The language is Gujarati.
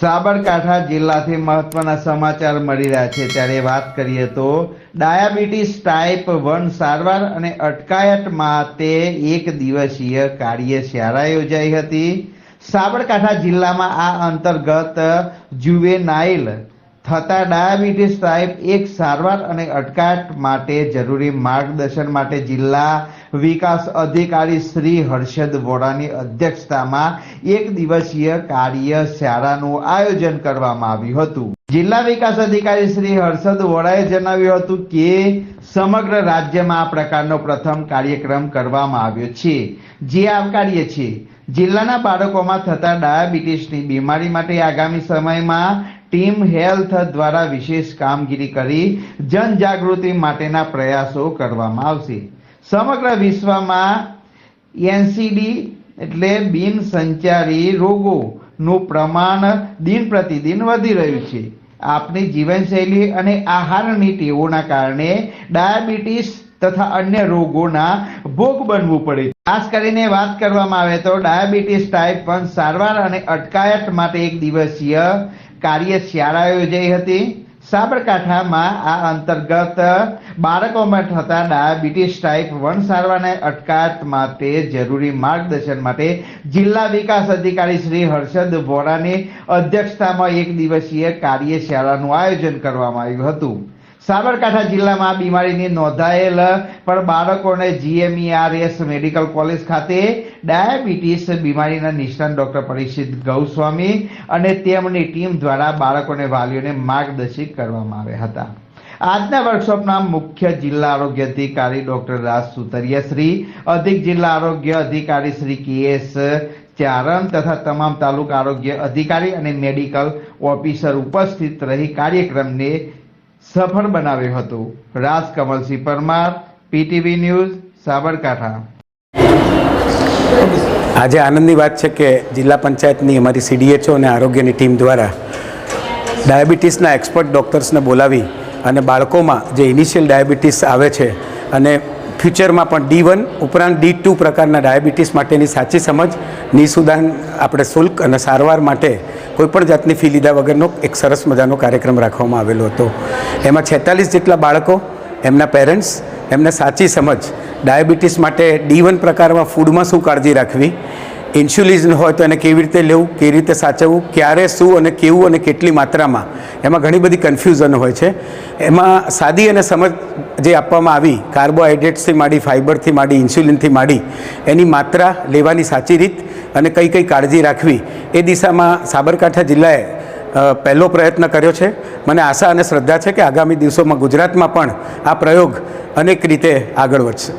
સાબરકાંઠા જિલ્લાથી મહત્વના સમાચાર મળી રહ્યા છે. ત્યારે વાત કરીએ તો ડાયાબિટીસ ટાઈપ વન સારવાર અને અટકાયત માટે એક દિવસીય કાર્યશાળા યોજાઈ હતી. સાબરકાંઠા જિલ્લામાં આ અંતર્ગત જુવેનાઇલ થતા ડાયાબિટીસ ટાઈપ એક સારવાર અને અટકાયત માટે જરૂરી માર્ગદર્શન માટે જિલ્લા વિકાસ અધિકારી શ્રી હર્ષદ વોરાની અધ્યક્ષતામાં એક દિવસીય કાર્યશાળાનું આયોજન કરવામાં આવ્યું હતું. જિલ્લા વિકાસ અધિકારી શ્રી હર્ષદ વોરાએ જણાવ્યું હતું કે, સમગ્ર રાજ્યમાં આ પ્રકારનો પ્રથમ કાર્યક્રમ કરવામાં આવ્યો છે. જે આવકાર્ય છે. જિલ્લાના બાળકોમાં થતા ડાયાબિટીસની બીમારી માટે આગામી સમયમાં ટીમ હેલ્થ દ્વારા વિશેષ કામગીરી કરી જનજાગૃતિ માટેના પ્રયાસો કરવામાં આવશે. સમગ્ર વિશ્વમાં એનસીડી એટલે બિન સંચારી રોગોનું પ્રમાણ દિન પ્રતિદિન વધી રહ્યું છે. આપણી જીવનશૈલી અને આહારની ટેવોના કારણે ડાયાબિટીસ તથા અન્ય રોગોના ભોગ બનવું પડે છે. ખાસ કરીને વાત કરવામાં આવે તો ડાયાબિટીસ ટાઈપ વન સારવાર અને અટકાયત માટે એક દિવસીય કાર્યશાળા યોજાઈ હતી. સાબરકાંઠામાં આ અંતર્ગત બાળકોમાં થતા ડાયાબિટીસ ટાઈપ વન સારવારને અટકાયત માટે જરૂરી માર્ગદર્શન માટે જિલ્લા વિકાસ અધિકારી શ્રી હર્ષદ વોરાની અધ્યક્ષતામાં એક દિવસીય કાર્યશાળાનું આયોજન કરવામાં આવ્યું હતું. સાબરકાંઠા જિલ્લામાં આ બીમારીની નોંધાયેલ, પણ બાળકોને જીએમઈઆરએસ મેડિકલ કોલેજ ખાતે ડાયાબિટીસ બીમારીના નિષ્ણાત ડોક્ટર પરીક્ષિત ગૌસ્વામી અને તેમની ટીમ દ્વારા બાળકોને વાલીઓને માર્ગદર્શિત કરવામાં આવ્યા હતા. આજના વર્કશોપના મુખ્ય જિલ્લા આરોગ્ય અધિકારી ડોક્ટર રાજ સુતરિયા શ્રી, અધિક જિલ્લા આરોગ્ય અધિકારી શ્રી કે એસ ચારણ તથા તમામ તાલુકા આરોગ્ય અધિકારી અને મેડિકલ ઓફિસર ઉપસ્થિત રહી કાર્યક્રમને સફળ બનાવ્યું હતું. Raj Kamalsinh Parmar, PTV news, Sabarkantha. આજે આનંદની વાત છે કે જિલ્લા પંચાયતની અમારી સીડીએચઓ અને આરોગ્યની ટીમ દ્વારા ડાયાબિટીસના એક્સપર્ટ ડૉક્ટર્સને બોલાવી અને બાળકોમાં જે ઇનિશિયલ ડાયાબિટીસ આવે છે અને ફ્યુચરમાં પણ ડી વન ઉપરાંત ડી ટુ પ્રકારના ડાયાબિટીસ માટેની સાચી સમજ નિઃસુદાન આપણે શુલ્ક અને સારવાર માટે કોઈપણ જાતની ફી લીધા વગરનો એક સરસ મજાનો કાર્યક્રમ રાખવામાં આવેલો હતો. એમાં છેતાલીસ જેટલા બાળકો, એમના પેરેન્ટ્સ એમને સાચી સમજ, ડાયાબિટીસ માટે ડી વન પ્રકારમાં ફૂડમાં શું કાળજી રાખવી ઇન્સ્યુલિન હોય તો એને કેવી રીતે લેવું, કેવી રીતે સાચવવું, ક્યારે, શું અને કેવું અને કેટલી માત્રામાં, એમાં ઘણી બધી કન્ફ્યુઝન હોય છે. એમાં સાદી અને સમજ જે આપવામાં આવી કાર્બોહાઈડ્રેટ્સથી માંડી ફાઇબરથી માંડી ઇન્સ્યુલિનથી માંડી, એની માત્રા લેવાની સાચી રીત અને કઈ કઈ કાળજી રાખવી, એ દિશામાં સાબરકાંઠા જિલ્લાએ પહેલો પ્રયત્ન કર્યો છે. મને આશા અને શ્રદ્ધા છે કે આગામી દિવસોમાં ગુજરાતમાં પણ આ પ્રયોગ અનેક રીતે આગળ વધશે.